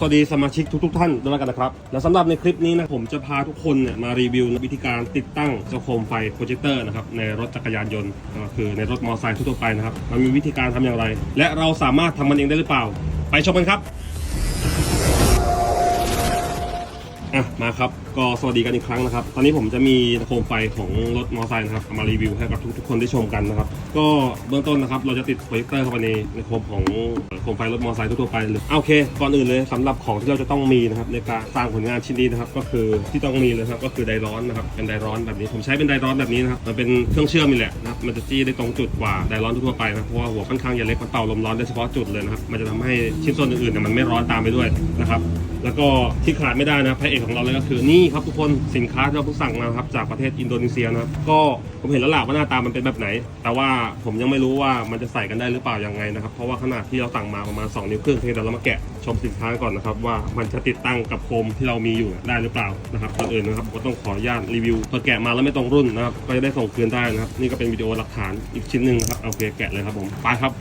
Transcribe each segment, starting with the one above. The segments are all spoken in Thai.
สวัสดีสมาชิกทุกๆท่านด้วยกันนะครับ และสำหรับในคลิปนี้นะผมจะพาทุกคนเนี่ยมารีวิววิธีการติดตั้งเจ้าโคมไฟโปรเจคเตอร์นะครับในรถจักรยานยนต์ก็คือในรถมอเตอร์ไซค์ทั่วไปนะครับมันมีวิธีการทำอย่างไร และเราสามารถทำมันเองได้หรือเปล่า ไปชมกันครับ อะมาครับก็สวัสดีกันอีกครั้งนะครับ ตอนนี้ผมจะมีโคมไฟของรถมอเตอร์ไซค์นะครับมารีวิวให้กับทุกๆคนได้ชมกันนะครับ ก็เบื้องต้นนะครับ เราจะติดโปรเจคเตอร์เข้าไปในในโคมของโคมไฟรถมอเตอร์ไซค์ทั่วไปเลยอะโอเค ก่อนอื่นเลยสำหรับของที่เราจะต้องมีนะครับในการสร้างผลงานชิ้นนี้นะครับก็คือที่ต้องมีเลยครับก็คือไดร้อนนะครับเป็นไดร้อนแบบนี้ผมใช้เป็นไดร้อนแบบนี้นะครับมันเป็นเครื่องเชื่อมนี่แหละนะครับมันจะจี้ได้ตรงจุดกว่าไดร้อนทั่วไปนะเพราะว่าหัวค่อนข้างจะเล็กมันเป่าลมร้อนได้เฉพาะจุดเลยนะครับมันจะทำให้ชิ้นส่วนอื่นๆเนี่ยมันไม่ร้อนตามไปด้วยนะครับแล้วก็ที่ขาดไม่ได้นะพระเอกของเราเลยก็คือนี่ครับทุกคนสินค้าที่เราเพิ่งสั่งมาครับจากประเทศอินโดนีเซียนะครับก็ผมเห็นแล้วล่ะว่าหน้าตามันเป็นแบบไหน แต่ว่าผมยังไม่รู้ว่ามันจะใส่กันได้หรือเปล่ายังไงนะครับเพราะว่าขนาดที่เราสั่งมาประมาณ2นิ้วครึ่งเพียงแต่เรามาแกะชมสินค้าก่อนนะครับว่ามันจะติดตั้งกับโคมที่เรามีอยู่ได้หรือเปล่านะครับก่อนอื่นนะครับผมก็ต้องขออนุญาตรีวิวพอแกะมาแล้วไม่ตรงรุ่นนะครับก็จะได้ส่งคืนได้นะครับนี่ก็เป็นวิดีโอหลักฐานอีกชิ้นหนึ่งครับโอเคแกะเลยครับผมไปครับ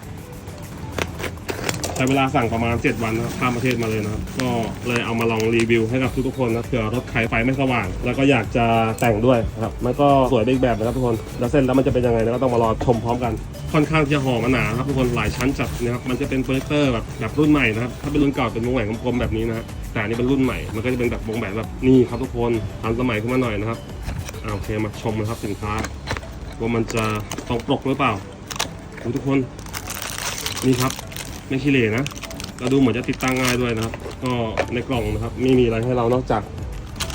ใช้เวลาสั่งประมาณ 7 วันนะครับข้ามประเทศมาเลยนะครับ ก็เลยเอามาลองรีวิวให้กับทุกๆคนนะเผื่อรถใครไฟไม่สว่าง แล้วก็อยากจะแต่งด้วยนะครับมันก็สวยไปอีกแบบนะครับทุกคนแล้วเส้นแล้วมันจะเป็นยังไงนะก็ต้องมารอชมพร้อมกัน ค่อนข้างจะห่อมาหนาครับทุกคนหลายชั้นจัดนะครับมันจะเป็นโปรเจคเตอร์แบบแบบรุ่นใหม่นะครับถ้าเป็นรุ่นเก่าเป็นวงแหวนกลมๆแบบนี้นะแต่อันนี้เป็นรุ่นใหม่มันก็จะเป็นแบบวงแหวนแบบนี่ครับทุกคนทันสมัยขึ้นมาหน่อยนะครับอ่าโอเคมาชมนะครับสินค้า ว่ามันจะตรงปกหรือเปล่าทุกคนนี่ครับ ไม่ขี้เหร่นะเราดูเหมือนจะติดตั้งง่ายด้วยนะครับ ก็ในกล่องนะครับ ไม่มีอะไรให้เรานอกจาก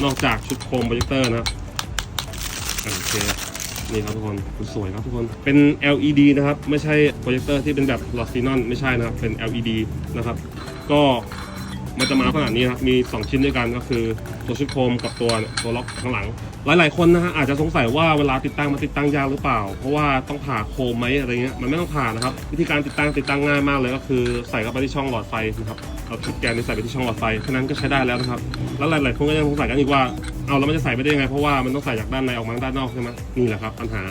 นอกจากชุดโคมโปรเจคเตอร์นะครับโอเคนี่ครับทุกคนสวยครับทุกคนเป็น LED นะครับ ไม่ใช่โปรเจคเตอร์ที่เป็นแบบหลอดซีนอนไม่ใช่นะครับ เป็น LED นะครับ ก็ มันจะมาขนาดนี้นะครับมี 2 ชิ้นด้วยกันก็คือตัวชุดโคมกับตัวตัวล็อกข้างหลัง หลาย ๆ คนนะฮะอาจจะสงสัยว่าเวลาติดตั้งมันติดตั้งยากหรือเปล่า เพราะว่าต้องผ่าโคมไหมอะไรเงี้ยมันไม่ต้องผ่านะครับวิธีการติดตั้งติดตั้งง่ายมากเลยก็คือใส่เข้าไปที่ช่องหลอดไฟนะครับเอาชุดแกนใส่ไปที่ช่องหลอดไฟแค่นั้นก็ใช้ได้แล้วนะครับแล้วหลาย ๆ คนก็ยังสงสัยกันอีกว่า เอาแล้วมันจะใส่ไปได้ยังไงเพราะว่ามันต้องใส่จากด้านในออกมาด้านนอกใช่ไหมนี่แหละครับปัญหา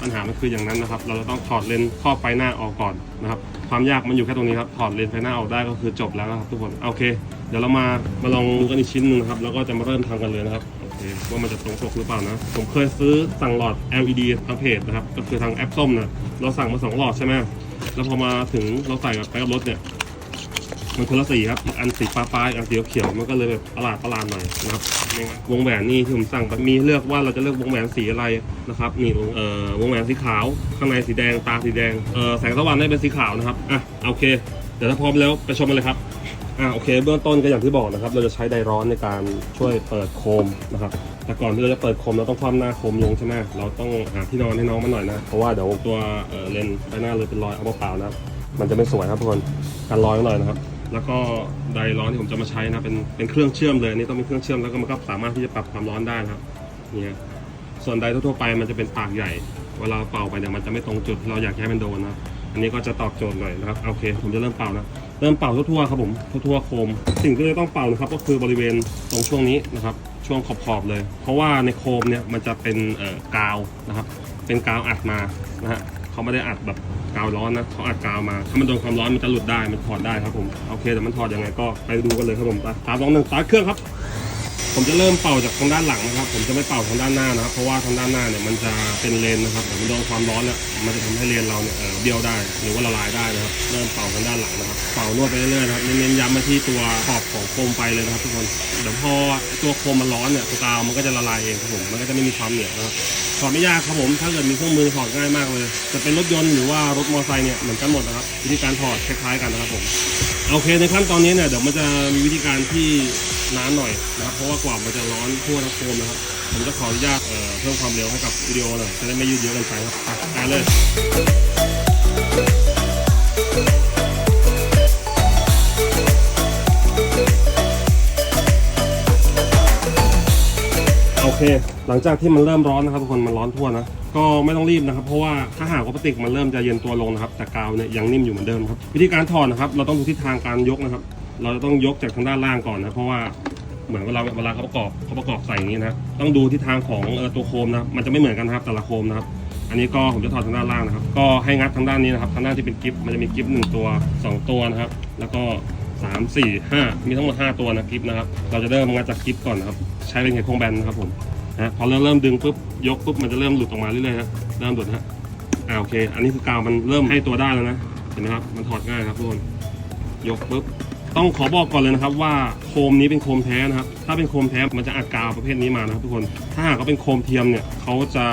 ปัญหามันคืออย่างนั้นนะครับ เราจะต้องถอดเลนส์ครอบไฟหน้าออกก่อนนะครับความยากมันอยู่แค่ตรงนี้ครับถอดเลนส์ไฟหน้าออกได้ก็คือจบแล้วนะครับทุกคนโอเค เดี๋ยวเรามามาลองดูกันอีกชิ้นหนึงนะครับแล้วก็จะมาเริ่มทำกันเลยนะครับโอเคว่ามันจะตรงปกหรือเปล่านะ ผมเคยซื้อสั่งหลอด LED ทางเพจนะครับ ก็คือทางแอปส้มนะเราสั่งมาสองหลอดใช่ไหม แล้วพอมาถึงเราใส่กับไปกับรถเนี่ย มันคนละสีครับ อันสีฟ้าฟ้าๆอันสีเขียวๆมันก็เลยแบบประหลาดประหลาดหน่อยนะครับ วงแหวนนี่ที่ผมสั่งมีเลือกว่าเราจะเลือกวงแหวนสีอะไรนะครับนี่วงเอ่อวงแหวนสีขาว ข้างในสีแดงตาสีแดงเอ่อแสงสว่างได้เป็นสีขาวนะครับอะโอเคเดี๋ยวถ้าพร้อมแล้วไปชมกันเลยครับอ่าโอเค เบื้องต้นก็อย่างที่บอกนะครับ เราจะใช้ไดร้อนในการช่วยเปิดโคมนะครับแต่ก่อนที่เราจะเปิดโคมเราต้องคว่ำหน้าโคมลงใช่ไหมเราต้องหาที่นอนให้น้องมันหน่อยนะเพราะว่าเดี๋ยวตัวเเลนส์ไปหน้าเลยเป็นรอยเอาเปล่าๆนะครับมันจะไม่สวยครับทุกคนการรอยหน่อยนะครับ แล้วก็ไดร้อนที่ผมจะมาใช้นะเป็นเป็นเครื่องเชื่อมเลยอันนี่ต้องเป็นเครื่องเชื่อมแล้วก็มันก็สามารถที่จะปรับความร้อนได้นะครับเนี่ยส่วนไดทั่วๆไปมันจะเป็นปากใหญ่ เวลาเป่าไปเนี่ยมันจะไม่ตรงจุดเราอยากให้มันโดนนะอันนี้ก็จะตอบโจทย์หน่อยนะครับโอเคผมจะเริ่มเป่านะเริ่มเป่าทั่วๆครับผมทั่วๆโคม สิ่งที่จะต้องเป่านะครับก็คือบริเวณตรงช่วงนี้นะครับช่วงขอบๆเลย เพราะว่าในโคมเนี่ยมันจะเป็นเอ่อกาวนะครับเป็นกาวอัดมานะฮะ เขาไม่ได้อัดแบบกาวร้อนนะเขาอัดกาวมา ถ้ามันโดนความร้อนมันจะหลุดได้มันถอดได้ครับผมโอเคแต่มันถอดยังไงก็ไปดูกันเลยครับผมไปตามสองหนึ่งสตาร์ทเครื่องครับ ผมจะเริ่มเป่าจากทางด้านหลังนะครับ ผมจะไม่เป่าทางด้านหน้านะครับ เพราะว่าทางด้านหน้าเนี่ยมันจะเป็นเลนนะครับผมโดนความร้อนเนี่ยมันจะทำให้เลนเราเนี่ยเอ่อเบี้ยวได้หรือว่าละลายได้นะครับ เริ่มเป่าทางด้านหลังนะครับ เป่านวดไปเรื่อยๆนะครับเน้นย้ำมาที่ตัวขอบของโคมไฟเลยนะครับทุกคนเดี๋ยวพอตัวโคมมันร้อนเนี่ยตัวกาวมันก็จะละลายเองครับผมมันก็จะไม่มีความเหนียวนะครับถอดไม่ยากครับผมถ้าเกิดมีเครื่องมือถอดง่ายมากเลยจะเป็นรถยนต์หรือว่ารถมอเตอร์ไซค์เนี่ยเหมือนกันหมดนะครับวิธีการถอดคล้ายๆกันนะครับผมโอเคในขั้นตอนนี้เนี่ยเดี๋ยวมันจะมีวิธีการที่ นานหน่อยนะครับเพราะว่ากว่ามันจะร้อนทั่วทั้งโคมนะครับผมจะขออนุญาตเอ่อเพิ่มความเร็วให้กับวิดีโอหน่อยจะได้ไม่ยืดเยอะเกินไปครับอะไปเลยโอเค หลังจากที่มันเริ่มร้อนนะครับทุกคนมันร้อนทั่วนะก็ไม่ต้องรีบนะครับ เพราะว่าถ้าหากว่าพลาสติกมันเริ่มจะเย็นตัวลงนะครับแต่กาวเนี่ยยังนิ่มอยู่เหมือนเดิมครับวิธีการถอดนะครับ เราต้องดูทิศทางการยกนะครับ เราจะต้องยกจากทางด้านล่างก่อนนะ เพราะว่าเหมือนเวลาเวลาเขาประกอบเขาประกอบใส่อย่างนี้นะ ต้องดูทิศทางของเออตัวโคมนะมันจะไม่เหมือนกันนะครับแต่ละโคมนะครับ อันนี้ก็ผมจะถอดทางด้านล่างนะครับ ก็ให้งัดทางด้านนี้นะครับ ทางด้านที่เป็นกิฟต์มันจะมีกิฟต์หนึ่งตัวสองตัวนะครับ แล้วก็สามสี่ห้ามีทั้งหมดห้าตัวนะกิฟนะครับ เราจะเริ่มงานจากกิฟก่อนนะครับ ใช้เป็นไขควงแบนนะครับผมนะพอเริ่มเริ่มดึงปุ๊บยกปุ๊บมันจะเริ่มหลุดออกมาเรื่อยๆนะเริ่มหลุดฮะอ่าโอเค อันนี้คือกาวมันเริ่มให้ตัวได้แล้วนะเห็นไหมครับมันถอดง่ายครับทุกคนยกปุ๊บ ต้องขอบอกก่อนเลยนะครับว่าโคมนี้เป็นโคมแท้นะครับ ถ้าเป็นโคมแท้มันจะอัดกาวประเภทนี้มานะครับทุกคน ถ้าหากว่าเป็นโคมเทียมเนี่ยเขาจะ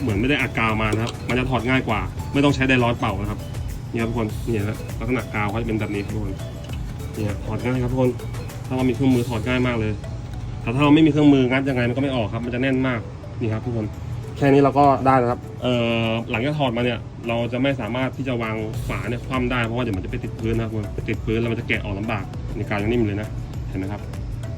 เหมือนไม่ได้อัดกาวมานะครับ มันจะถอดง่ายกว่า ไม่ต้องใช้ไดร้อนเป่านะครับนี่ครับทุกคนนี่ฮะลักษณะกาวเขาจะเป็นแบบนี้ครับทุกคนนี่ฮะถอดง่ายครับทุกคน ถ้าเรามีเครื่องมือถอดง่ายมากเลย แต่ถ้าเราไม่มีเครื่องมืองัดยังไงมันก็ไม่ออกครับ มันจะแน่นมาก นี่ครับทุกคน ค่นี้เราก็ได้แล้วครับ เอ่อหลังจากถอดมาเนี่ย เราจะไม่สามารถที่จะวางฝาเนี่ยคว่ำได้เพราะว่าเดี๋ยวมันจะไปติดพื้นนะครับไปติดพื้นแล้วมันจะแกะออกลำบากในการยังนิ่มเลยนะเห็นไหมครับ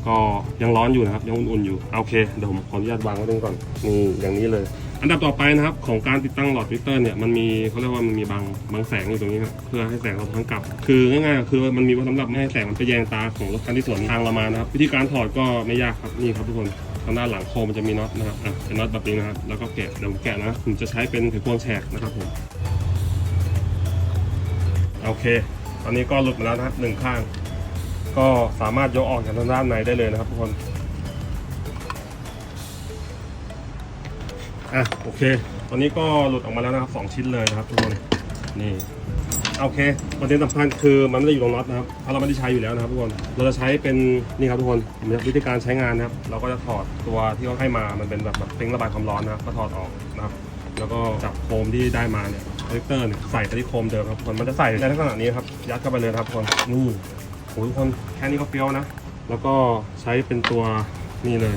ก็ยังร้อนอยู่นะครับยังอุ่นๆอยู่โอเคเดี๋ยวผมขออนุญาตวางไว้ตรงก่อนนี่อย่างนี้เลย อันดับต่อไปนะครับของการติดตั้งหลอดมิเตอร์เนี่ยมันมีเขาเรียกว่ามันมีบางบางแสงอยู่ตรงนี้ครับเพื่อให้แสงเราทั้งกลับ คือง่ายๆคือมันมีไว้สำหรับไม่ให้แสงมันไปแยงตาของรถคันที่สวนทางเรามานะครับวิธีการถอดก็ไม่ยากครับนี่ครับทุกคน ทางด้านหลังโคมมันจะมีน็อตนะครับอะเป็นน็อตแบบนี้นะครับแล้วก็แกะเดี๋ยวผมแกะนะผมจะใช้เป็นไขควงแฉกนะครับผมโอเค ตอนนี้ก็หลุดมาแล้วนะครับหนึ่งข้าง ก็สามารถยกออกจากทางด้านในได้เลยนะครับทุกคนอะโอเค ตอนนี้ก็หลุดออกมาแล้วนะครับสองชิ้นเลยนะครับทุกคนนี่ โอเคประเด็นสำคัญคือมันไม่ได้อยู่ตรงน็อตนะครับเพราะเราไม่ได้ใช้อยู่แล้วนะครับทุกคนเราจะใช้เป็นนี่ครับทุกคนวิธีการใช้งานนะครับ เราก็จะถอดตัวที่เขาให้มามันเป็นแบบแบบเป้งระบายความร้อนนะครับก็ถอดออกนะครับแล้วก็จับโคมที่ได้มาเนี่ยคอนเนคเตอร์เนี่ยใส่ไปที่โคมเดิมครับทุกคนมันจะใส่ในลักษณะนี้ครับยัดเข้าไปเลยครับทุกคนนี่โอ้โหทุกคนแค่นี้ก็เฟี้ยวนะ แล้วก็ใช้เป็นตัวนี่เลย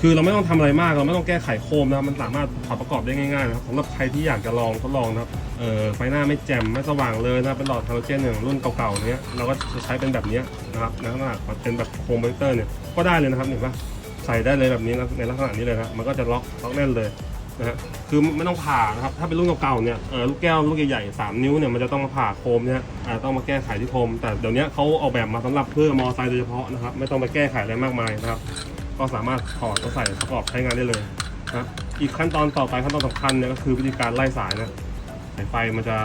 คือเราไม่ต้องทำอะไรมากเราไม่ต้องแก้ไขโคมนะครับมันสามารถถอดประกอบได้ง่ายๆนะครับสำหรับใครที่อยากจะลองทดลองนะครับเออไฟหน้าไม่แจ่มไม่สว่างเลยนะเป็นหลอดฮาโลเจนอย่างรุ่นเก่าๆเนี้ยเราก็จะใช้เป็นแบบนี้นะครับในลักษณะเป็นแบบโคมโปรเจคเตอร์เนี่ยก็ได้เลยนะครับเห็นปะใส่ได้เลยแบบนี้นะในลักษณะนี้เลยนะมันก็จะล็อกล็อกแน่นเลยนะฮะคือไม่ต้องผ่านะครับถ้าเป็นรุ่นเก่าๆเนี่ยเออลูกแก้วลูกใหญ่ๆสามนิ้วเนี่ยมันจะต้องมาผ่าโคมเนี่ยอ่าต้องมาแก้ไขที่โคม แต่เดี๋ยวนี้เขาออกแบบมาสำหรับเพื่อมอไซค์โดยเฉพาะนะครับไม่ต้องไปแก้ไขอะไรมากมายนะครับ ก็สามารถถอดก็ใส่ประกอบใช้งานได้เลยนะอีกขั้นตอนต่อไปขั้นตอนสำคัญเนี่ยก็คือวิธีการไล่สายนะสายไฟมันจะ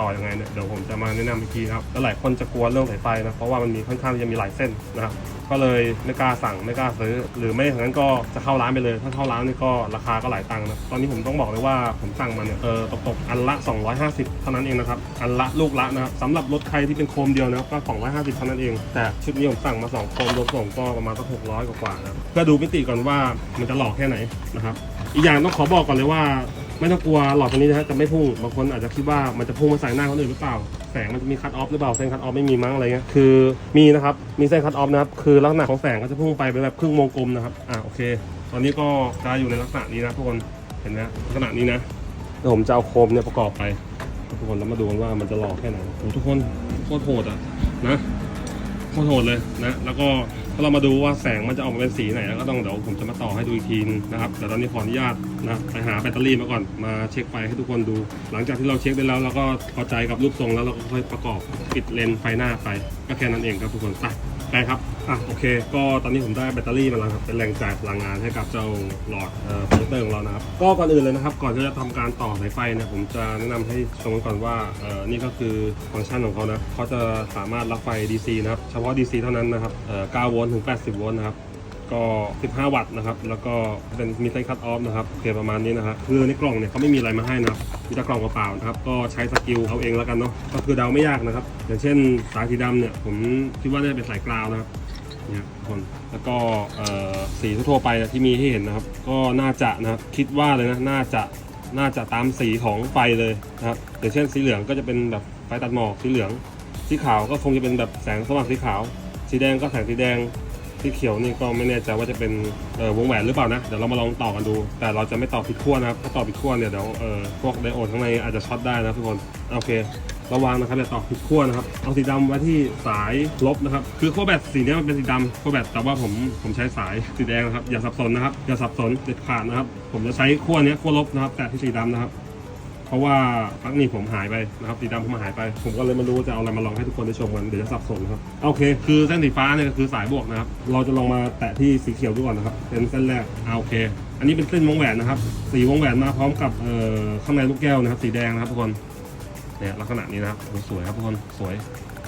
ต่อยังไงเนี่ยเดี๋ยวผมจะมาแนะนำอีกทีครับแล้วหลายคนจะกลัวเรื่องสายไฟนะเพราะว่ามันมีค่อนข้างจะมีหลายเส้นนะครับก็เลยไม่กล้าสั่งไม่กล้าซื้อ หรือไม่อย่างนั้นก็จะเข้าร้านไปเลย ถ้าเข้าร้านนี่ก็ราคาก็หลายตังค์นะตอนนี้ผมต้องบอกเลยว่าผมสั่งมาเนี่ยเออตกตกๆอันละ 250 เท่านั้นเองนะครับอันละลูกละนะครับสำหรับรถใครที่เป็นโคมเดียวนะครับก็250เท่านั้นเอง แต่ชุดนี้ผมสั่งมาสองโคมรวมส่งก็ประมาณสัก600กว่าๆนะเพื่อดูมิติก่อนว่ามันจะหลอกแค่ไหนนะครับอีกอย่างต้องขอบอกก่อนเลยว่า ไม่ต้องกลัวหลอดตัวนี้นะฮะจะไม่พุ่งบางคนอาจจะคิดว่ามันจะพุ่งมาใส่หน้าคนอื่นหรือเปล่า แสงมันจะมีคัตออฟหรือเปล่าเส้นคัตออฟไม่มีมั้งอะไรเงี้ยคือมีนะครับมีเส้นคัตออฟนะครับคือลักษณะของแสงก็จะพุ่งไปเป็นแบบครึ่งวงกลมนะครับอ่าโอเค ตอนนี้ก็จะอยู่ในลักษณะนี้นะทุกคนเห็นไหมลักษณะนี้นะเดี๋ยวผมจะเอาโคมเนี่ยประกอบไปทุกคนแล้วมาดูกันว่ามันจะหลอกแค่ไหนโอ้ทุกคนโคตรโหดอะนะ โคตรโหดเลยนะแล้วก็ถ้าเรามาดูว่าแสงมันจะออกมาเป็นสีไหนแล้วก็ต้องเดี๋ยวผมจะมาต่อให้ดูอีกทีนะครับแต่ตอนนี้ขออนุญาตนะไปหาแบตเตอรี่มาก่อนมาเช็คไฟให้ทุกคนดู หลังจากที่เราเช็คได้แล้วเราก็พอใจกับรูปทรงแล้วเราก็ค่อยประกอบปิดเลนส์ไฟหน้าไป ก็แค่นั้นเองครับทุกคนไป ไปครับ อะโอเค ก็ตอนนี้ผมได้แบตเตอรี่มาแล้วครับ เป็นแรงจ่ายพลังงานให้กับเจ้าหลอดเอ่อโปรเจคเตอร์ของเรานะครับ ก็ก่อนอื่นเลยนะครับ ก่อนที่จะทำการต่อสายไฟเนี่ย ผมจะแนะนำให้ชมกันก่อนว่า เอ่อ นี่ก็คือฟังก์ชันของเขานะเขาจะสามารถรับไฟ DC นะครับ เฉพาะ DC เท่านั้นนะครับ เอ่อ 9 โวลต์ถึง 80 โวลต์นะครับ ก็ 15 วัตต์นะครับ แล้วก็เป็นมีเส้นคัตออฟนะครับโอเคประมาณนี้นะครับคือในกล่องเนี่ยเขาไม่มีอะไรมาให้นะครับมีแต่กล่องเปล่าๆนะครับ ก็ใช้สกิลเอาเองแล้วกันเนาะก็คือเดาไม่ยากนะครับ อย่างเช่นสายสีดำเนี่ยผมคิดว่าน่าจะเป็นสายกราวนะครับเนี่ยทุกคนแล้วก็เอ่อสีทั่วไปที่มีให้เห็นนะครับ ก็น่าจะนะครับคิดว่าเลยนะน่าจะน่าจะตามสีของไฟเลยนะครับอย่างเช่นสีเหลืองก็จะเป็นแบบไฟตัดหมอกสีเหลือง สีขาวก็คงจะเป็นแบบแสงสว่างสีขาว สีแดงก็แสงสีแดง สีเขียวนี่ก็ไม่แน่ใจว่าจะเป็นวงแหวนหรือเปล่านะ เดี๋ยวเรามาลองต่อกันดู แต่เราจะไม่ต่อผิดขั้วนะครับถ้าต่อผิดขั้วเนี่ยเดี๋ยวเอ่อพวกไดโอดข้างในอาจจะช็อตได้นะทุกคนโอเคระวังนะครับอย่าต่อผิดขั้วนะครับ เอาสีดำไว้ที่สายลบนะครับ คือขั้วแบตสีนี้มันเป็นสีดำขั้วแบตแต่ว่าผมผมใช้สายสีแดงนะครับ อย่าสับสนนะครับ อย่าสับสนเด็ดขาดนะครับ ผมจะใช้ขั้วเนี้ยขั้วลบนะครับ แต่ที่สีดำนะครับ เพราะว่าปลั๊กนี่ผมหายไปนะครับสีดำผมหายไป ผมก็เลยไม่รู้จะเอาอะไรมาลองให้ทุกคนได้ชมกันเดี๋ยวจะสับสนครับโอเค คือเส้นสีฟ้าเนี่ยก็คือสายบวกนะครับเราจะลองมาแตะที่สีเขียวดูก่อนนะครับเป็นเส้นแรกอ่าโอเค อันนี้เป็นเส้นวงแหวนนะครับ สีวงแหวนมาพร้อมกับเอ่อข้างในลูกแก้วนะครับ สีแดงนะครับทุกคนเนี่ยลักษณะนี้นะครับโอ้สวยครับทุกคนสวย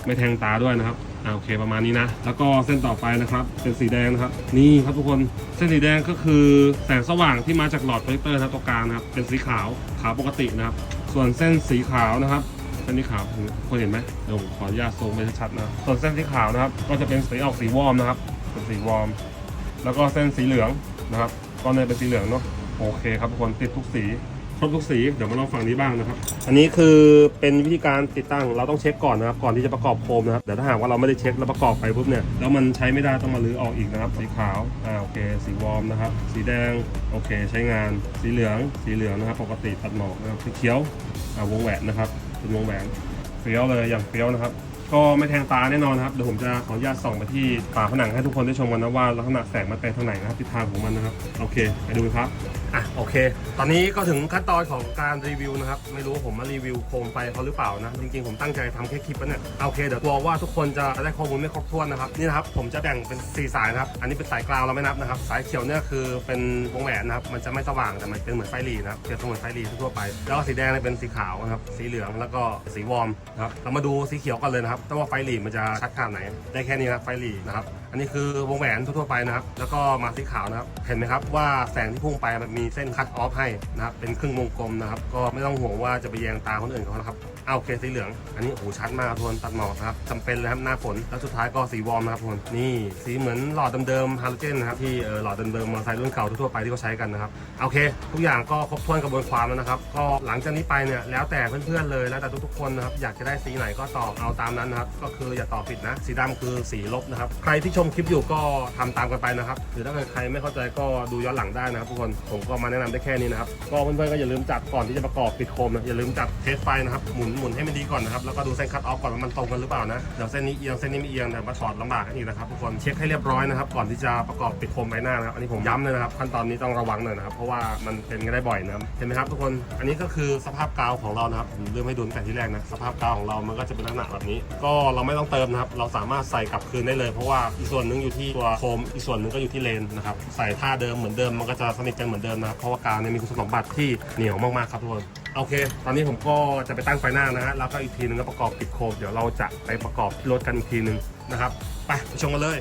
ไม่แทงตาด้วยนะครับ อ่าโอเคประมาณนี้นะ แล้วก็เส้นต่อไปนะครับ เป็นสีแดงนะครับ นี่ครับทุกคนเส้นสีแดงก็คือแสงสว่างที่มาจากหลอดโปรเจคเตอร์นะครับตรงกลางนะครับเป็นสีขาวขาวปกตินะครับ ส่วนเส้นสีขาวนะครับเส้นสีขาวคนเห็นไหมเดี๋ยวผมขออนุญาตซูมไปชัดๆนะส่วนเส้นสีขาวนะครับ ก็จะเป็นสีออกสีวอร์มนะครับเป็นสีวอร์ม แล้วก็เส้นสีเหลืองนะครับก็เนี่ยเป็นสีเหลืองเนาะโอเคครับทุกคนติดทุกสี ครบทุกสีเดี๋ยวมาลองฝั่งนี้บ้างนะครับ อันนี้คือเป็นวิธีการติดตั้งเราต้องเช็คก่อนนะครับก่อนที่จะประกอบโคมนะครับเดี๋ยวถ้าหากว่าเราไม่ได้เช็คแล้วประกอบไปปุ๊บเนี่ยแล้วมันใช้ไม่ได้ต้องมาลื้อออกอีกนะครับ สีขาวอ่าโอเค สีวอร์มนะครับ สีแดงโอเค ใช้งาน สีเหลือง สีเหลืองนะครับ ปกติตัดหมอกนะครับสีเขียวอ่าวงแหวนนะครับเป็นวงแหวนเฟี้ยวเลยอย่างเฟี้ยวนะครับก็ไม่แทงตาแน่นอนครับ เดี๋ยวผมจะขออนุญาตส่องไปที่ฝาผนังให้ทุกคนได้ชมกันนะว่าลักษณะแสงมันเป็นทางไหนนะครับทิศทางของมันนะครับ โอเค ไปดูครับอะโอเค ตอนนี้ก็ถึงขั้นตอนของการรีวิวนะครับ ไม่รู้ผมมารีวิวโคมไฟเขาหรือเปล่านะ จริงๆ ผมตั้งใจทำแค่คลิปแล้วเนี่ยโอเคเดี๋ยวกลัวว่าทุกคนจะได้ข้อมูลไม่ครบถ้วนนะครับ นี่นะครับ ผมจะแบ่งเป็น 4 สายนะครับ อันนี้เป็นสายกลางเราไม่นับนะครับ สายเขียวเนี่ยคือเป็นวงแหวนนะครับ มันจะไม่สว่างแต่มันเป็นเหมือนไฟหลีนะครับเปรียบเสมือนไฟหลีทั่วไป แล้วก็สีแดงเนี่ยเป็นสีขาวนะครับ สีเหลืองแล้วก็สีวอร์มนะครับ เรามาดูสีเขียวกันเลยนะครับแต่ว่าไฟหลีมันจะชัดขนาดไหน ได้แค่นี้นะไฟหลีนะครับอันนี้คือวงแหวนทั่วๆไปนะครับ แล้วก็มาสีขาวนะครับ เห็นไหมครับว่าแสงที่พุ่งไปมันมีเส้นคัตออฟให้นะครับ เป็นครึ่งวงกลมนะครับ ก็ไม่ต้องห่วงว่าจะไปแยงตาคนอื่นเขานะครับเอาโอเคสีเหลือง อันนี้โอ้โหชัดมากทุกคนตัดหมอกนะครับจำเป็นเลยครับหน้าฝน แล้วสุดท้ายก็สีวอร์มนะครับทุกคน นี่สีเหมือนหลอดเดิมๆฮาโลเจนนะครับที่หลอดเดิมๆมอเตอร์ไซค์รุ่นเก่าทั่วๆไปที่เขาใช้กันนะครับโอเค ทุกอย่างก็ครบถ้วนกระบวนความแล้วนะครับ ก็หลังจากนี้ไปเนี่ยแล้วแต่เพื่อนๆเลยแล้วแต่ทุกๆคนนะครับอยากจะได้สีไหนก็ตอบเอาตามนั้นนะครับก็คืออย่าตอบผิดนะ สีดำคือสีลบนะครับใครที่ชมคลิปอยู่ก็ทำตามกันไปนะครับ หรือถ้าเกิดใครไม่เข้าใจก็ดูย้อนหลังได้นะครับทุกคน ผมก็มาแนะนำได้แค่นี้นะครับ ก็เพื่อนๆก็อย่าลืมจัดก่อนที่จะประกอบปิดโคมนะ อย่าลืมจัดเทสไฟนะครับ หมุนหมุนให้มันดีก่อนนะครับ แล้วก็ดูเส้นคัตออฟก่อนว่ามันตรงกันหรือเปล่านะ เดี๋ยวเส้นนี้เอียงเส้นนี้ไม่เอียงเดี๋ยวมาถอดลำบากกันอีกนะครับทุกคน เช็คให้เรียบร้อยนะครับ ก่อนที่จะประกอบปิดโคมใบหน้านะครับ อันนี้ผมย้ำเลยนะครับขั้นตอนนี้ต้องระวังหน่อยนะครับ เพราะว่ามันเป็นกันได้บ่อยนะครับ เห็นไหมครับทุกคน อันนี้ก็คือสภาพกาวของเรานะครับผมลืมให้ดูตั้งแต่ที่แรกนะ สภาพกาวของเรามันก็จะเป็นลักษณะแบบนี้ ก็เราไม่ต้องเติมนะครับ เราสามารถใส่กลับคืนได้เลยเพราะว่าอีกส่วนหนึ่งอยู่ที่ตัวโคมอีกส่วนหนึ่งก็อยู่ที่เลนนะครับใส่ท่าเดิมเหมือนเดิมมันก็จะสนิทกันเหมือนเดิมนะครับเพราะว่ากาวเนี่ยมีคุณสมบัติที่เหนียวมากๆครับทุกคนโอเค ตอนนี้ผมก็จะไปตั้งไฟหน้านะฮะแล้วก็อีกทีนึงก็ประกอบปิดโคมเดี๋ยวเราจะไปประกอบรถกันอีกทีนึงนะครับไปไปชมกันเลย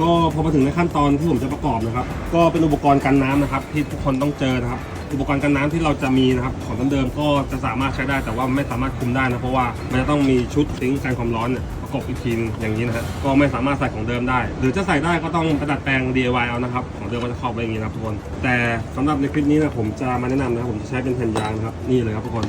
ก็พอมาถึงในขั้นตอนที่ผมจะประกอบนะครับ ก็เป็นอุปกรณ์กันน้ำนะครับ ที่ทุกคนต้องเจอนะครับอุปกรณ์กันน้ำที่เราจะมีนะครับของเดิมก็จะสามารถใช้ได้แต่ว่าไม่สามารถคุมได้นะเพราะว่ามันจะต้องมีชุดซิงค์กันความร้อนเนี่ย ประกอบอีกทีนึงอย่างนี้นะฮะก็ไม่สามารถใส่ของเดิมได้ หรือจะใส่ได้ก็ต้องประดัดแปลง DIY เอานะครับของเดิมมันจะเข้าไปอย่างนี้นะทุกคน แต่สำหรับในคลิปนี้นะผมจะมาแนะนำนะครับผมจะใช้เป็นแผ่นยางนะครับนี่เลยครับทุกคน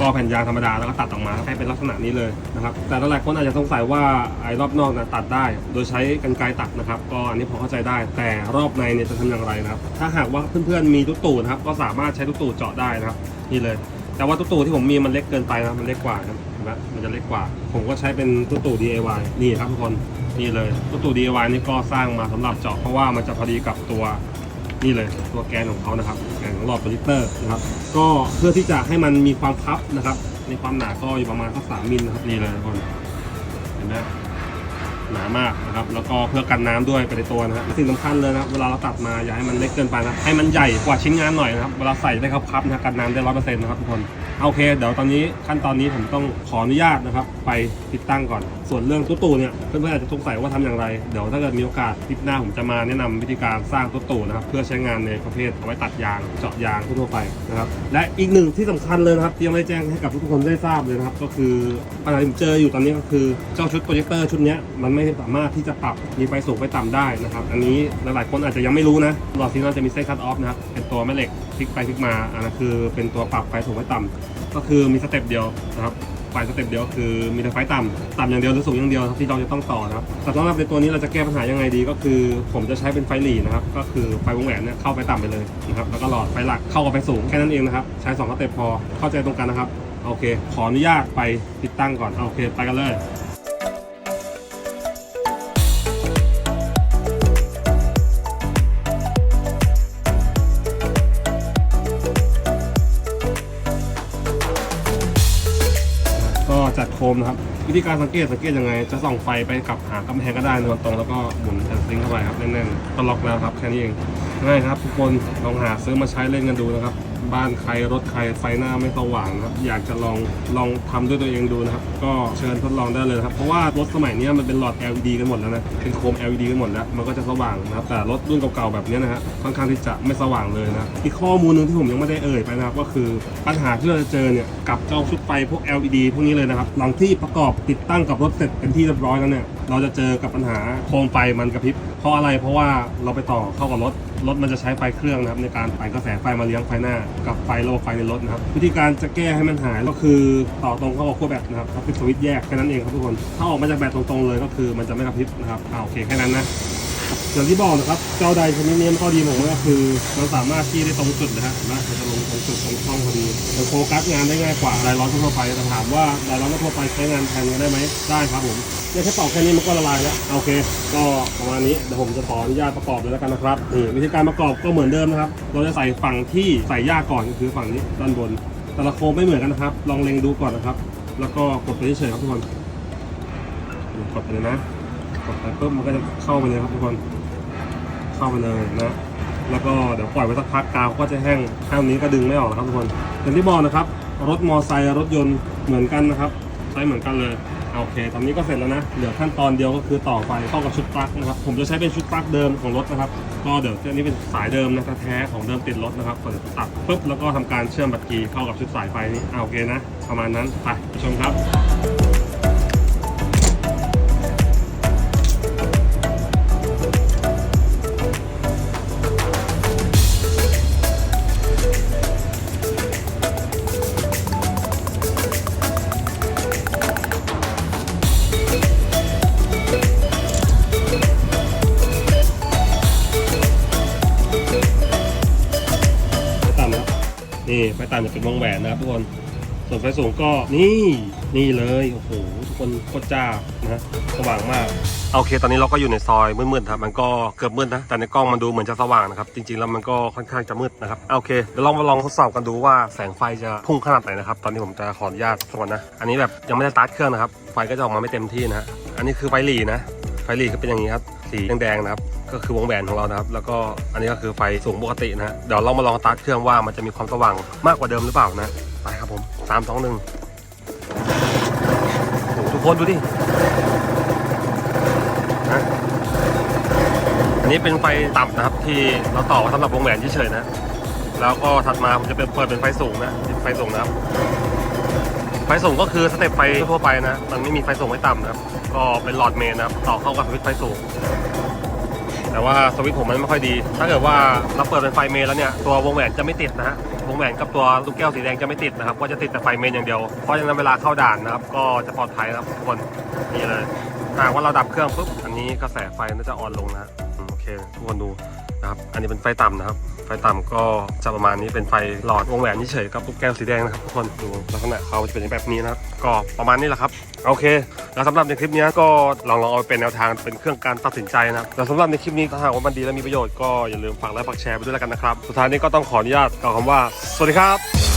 ก็แผ่นยางธรรมดาแล้วก็ตัดออกมาให้เป็นลักษณะนี้เลยนะครับแต่หลายคนอาจจะสงสัยว่าไอ้รอบนอกนะตัดได้ โดยใช้กรรไกรตัดนะครับก็อันนี้พอเข้าใจได้ แต่รอบในเนี่ยจะทำอย่างไรนะครับถ้าหากว่าเพื่อนๆมีตุ๊ตูนะครับก็สามารถใช้ตุ๊ตูเจาะได้นะครับนี่เลย แต่ว่าตุ๊ตูที่ผมมีมันเล็กเกินไปนะมันเล็กกว่านะ มมันจะเล็กกว่า ผมก็ใช้เป็นตุ๊กตู่ DIY นี่ครับทุกคน นี่เลยตุ๊กตู่ DIY นี่ก็สร้างมาสำหรับเจาะเพราะว่ามันจะพอดีกับตัวนี่เลยตัวแกนของเขานะครับแกนของหลอดโปรเจคเตอร์นะครับ ก็เพื่อที่จะให้มันมีความพับนะครับ ในความหนาก็อยู่ประมาณสักสามมิลนะครับนี่เลยทุกคนเห็นไหมหนามากนะครับ แล้วก็เพื่อกันน้ำด้วยไปในตัวนะครับสิ่งสำคัญเลยนะครับเวลาเราตัดมาอย่าให้มันเล็กเกินไปนะให้มันใหญ่กว่าชิ้นงานหน่อยนะครับเวลาใส่ได้ครับพับนะกันน้ำได้ร้อยเปอร์เซ็นต์นะครับทุกคน โอเค เดี๋ยวตอนนี้ขั้นตอนนี้ผมต้องขออนุญาตนะครับ ไปติดตั้งก่อน ส่วนเรื่องตุ๊ตูเนี่ยเพื่อนๆอาจจะสงสัยว่าทำอย่างไร เดี๋ยวถ้าเกิดมีโอกาสคลิปหน้าผมจะมาแนะนำวิธีการสร้างตุ๊ตูนะครับเพื่อใช้งานในประเภทเอาไว้ตัดยางเจาะยางทั่วไปนะครับและอีกหนึ่งที่สำคัญเลยนะครับที่ยังไม่แจ้งให้กับทุกคนได้ทราบเลยนะครับก็คือปัญหาที่ผมเจออยู่ตอนนี้ก็คือเจ้าชุดโปรเจคเตอร์ชุดนี้มันไม่สามารถที่จะปรับมีไฟสูงไฟต่ำได้นะครับอันนี้หลายๆคนอาจจะยังไม่รู้นะหลอดซีนอนจะมีเส้นคัตออฟนะครับเป็นตัวแม่เหล็กพลิกไปพลิกมาอันนั้นคือเป็นตัวปรับไฟสูงไฟต่ำก็คือมีสเต็ปเดียวนะครับ ไฟสเต็ปเดียวคือมีแต่ไฟต่ำต่ำอย่างเดียวหรือสูงอย่างเดียวที่เราจะต้องต่อนะครับแต่สำหรับในตัวนี้เราจะแก้ปัญหายังไงดี ก็คือ ผมจะใช้เป็นไฟหลีนะครับก็คือไฟวงแหวนเนี่ยเข้าไปต่ำไปเลยนะครับแล้วก็หลอดไฟหลักเข้ากับไฟสูงแค่นั้นเองนะครับใช้2สเต็ปพอเข้าใจตรงกันนะครับโอเค ขออนุญาตไปติดตั้งก่อนโอเค ไปกันเลย็จัดโคมนะครับ วิธีการสังเกตสังเกตยังไง จะส่องไฟไปกับหางกำแพงก็ได้นอนตรงแล้วก็หมุนแผ่นซิงเข้าไปครับแน่นๆก็ล็อกแล้วครับแค่นี้เองง่ายครับทุกคนลองหาซื้อมาใช้เล่นกันดูนะครับ บ้านใครรถใครไฟหน้าไม่สว่างนะครับ อยากจะลองลองทำด้วยตัวเองดูนะครับ ก็เชิญทดลองได้เลยครับ เพราะว่ารถสมัยนี้มันเป็นหลอด LED กันหมดแล้วนะ เป็นโคม LED กันหมดแล้ว มันก็จะสว่างนะครับ แต่รถรุ่นเก่าๆแบบนี้นะฮะ ค่อนข้างที่จะไม่สว่างเลยนะครับอีกข้อมูลหนึ่งที่ผมยังไม่ได้เอ่ยไปนะครับ ก็คือปัญหาที่เราจะเจอเนี่ย กับเจ้าชุดไฟพวก LED พวกนี้เลยนะครับ หลังที่ประกอบติดตั้งกับรถเสร็จเป็นที่เรียบร้อยแล้วเนี่ย เราจะเจอกับปัญหาโคมไฟมันกระพริบเพราะอะไรเพราะว่าเราไปต่อเข้ากับรถรถมันจะใช้ไฟเครื่องนะครับในการปั่นกระแสไฟมาเลี้ยงไฟหน้า กับไฟระบบไฟในรถนะครับวิธีการจะแก้ให้มันหายก็คือต่อตรงเข้ากับขั้วแบตนะครับครับเป็นสวิตช์แยกแค่นั้นเองครับทุกคนถ้าออกมาจากแบตตรงๆเลยก็คือมันจะไม่กระพริบนะครับอ่าโอเคแค่นั้นนะ อย่างที่บอกนะครับ เจ้าใดชนิดนี้ข้อดีของมันก็คือ มันสามารถที่ได้ตรงจุดนะฮะนะมันจะลงตรงจุดตรงช่องพอดีมันโฟกัสงานได้ง่ายกว่าไดร้อนทั่วไปแต่ถามว่าไดร้อนทั่วไปใช้งานแทนกันได้ไหมได้ครับผมเนี่ยแค่ตอกแค่นี้มันก็ละลายแล้วโอเค ก็ประมาณนี้เดี๋ยวผมจะขออนุญาตประกอบเลยแล้วกันนะครับนี่วิธีการประกอบก็เหมือนเดิมนะครับ เราจะใส่ฝั่งที่ใส่หญ้าก่อนก็คือฝั่งนี้ด้านบน แต่ละโคมไม่เหมือนกันนะครับ ลองเล็งดูก่อนนะครับ แล้วก็กดไปเฉยๆครับทุกคนกดไปเลยนะกดไปปุ๊บมันก็จะเข้าไปเลยครับทุกคน เข้าไปเลยนะแล้วก็เดี๋ยวปล่อยไว้สักพักกาวก็จะแห้งแค่นี้ก็ดึงไม่ออกนะครับทุกคนอย่างที่บอกนะครับ รถมอไซค์รถยนต์เหมือนกันนะครับ ใช้เหมือนกันเลยโอเคตอนนี้ก็เสร็จแล้วนะเหลือขั้นตอนเดียวก็คือต่อไฟเข้ากับชุดปลั๊กนะครับ ผมจะใช้เป็นชุดปลั๊กเดิมของรถนะครับ ก็เดี๋ยวเส้นนี้เป็นสายเดิมนะแท้ของเดิมติดรถนะครับเปิดตัดปุ๊บแล้วก็ทำการเชื่อมบัตรกีเข้ากับชุดสายไฟนี้อ่าโอเคนะ ประมาณนั้นไปชมครับ นจะเป็นวงแหวนนะครับทุกคน ส่วนไฟสูงก็นี่นี่เลยโอ้โหทุกคนโคตรจ้านะสว่างมากโอเค ตอนนี้เราก็อยู่ในซอยมืดๆครับมันก็เกือบมืดนะแต่ในกล้องมันดูเหมือนจะสว่างนะครับจริงๆแล้วมันก็ค่อนข้างจะมืดนะครับโอเคเดี๋ยวลองมาลองทดสอบกันดูว่าแสงไฟจะพุ่งขนาดไหนนะครับตอนนี้ผมจะขออนุญาตสกอนนะอันนี้แบบยังไม่ได้ตาร์ทเครื่องนะครับไฟก็จะออกมาไม่เต็มที่นะฮะอันนี้คือไฟหลีนะไฟหลีก็เป็นอย่างนี้ครับสีแดงๆนะครับ ก็คือวงแหวนของเรานะครับ แล้วก็อันนี้ก็คือไฟสูงปกตินะฮะเดี๋ยวเรามาลองสตาร์ทเครื่องว่ามันจะมีความสว่างมากกว่าเดิมหรือเปล่านะไปครับผมสามสองหนึ่งโอ้ทุกคนดูดินะอันนี้เป็นไฟต่ำนะครับ ที่เราต่อสำหรับวงแหวนเฉยๆนะ แล้วก็ถัดมาผมจะเป็นเปิดเป็นไฟสูงนะไฟสูงนะครับไฟสูงก็คือสเต็ปไฟทั่วไปนะ มันไม่มีไฟสูงไฟต่ำนะครับ ก็เป็นหลอดเมนนะครับ ต่อเข้ากับสวิตช์ไฟสูง แต่ว่าสวิตช์ผมมันไม่ค่อยดี ถ้าเกิดว่าเราเปิดเป็นไฟเมนแล้วเนี่ยตัววงแหวนจะไม่ติดนะฮะวงแหวนกับตัวลูกแก้วสีแดงจะไม่ติดนะครับก็จะติดแต่ไฟเมนอย่างเดียวเพราะฉะนั้นเวลาเข้าด่านนะครับก็จะปลอดภัยนะครับทุกคนนี่เลยหากว่าเราดับเครื่องปุ๊บอันนี้กระแสไฟน่าจะอ่อนลงนะโอเคทุกคนดูนะครับอันนี้เป็นไฟต่ำนะครับ ไฟต่ำก็จะประมาณนี้เป็นไฟหลอดวงแหวนเฉยๆกับลูกแก้วสีแดงนะครับทุกคนดูลักษณะเขาจะเป็นแบบนี้นะครับก็ประมาณนี้แหละครับโอเค แล้วสำหรับในคลิปนี้ก็ลองลองเอาไปเป็นแนวทางเป็นเครื่องการตัดสินใจนะครับแล้วสำหรับในคลิปนี้ถ้าหากว่ามันดีและมีประโยชน์ก็อย่าลืมฝากไลค์ฝากแชร์ไปด้วยแล้วกันนะครับสุดท้ายนี้ก็ต้องขออนุญาตกล่าวคำว่า สวัสดีครับ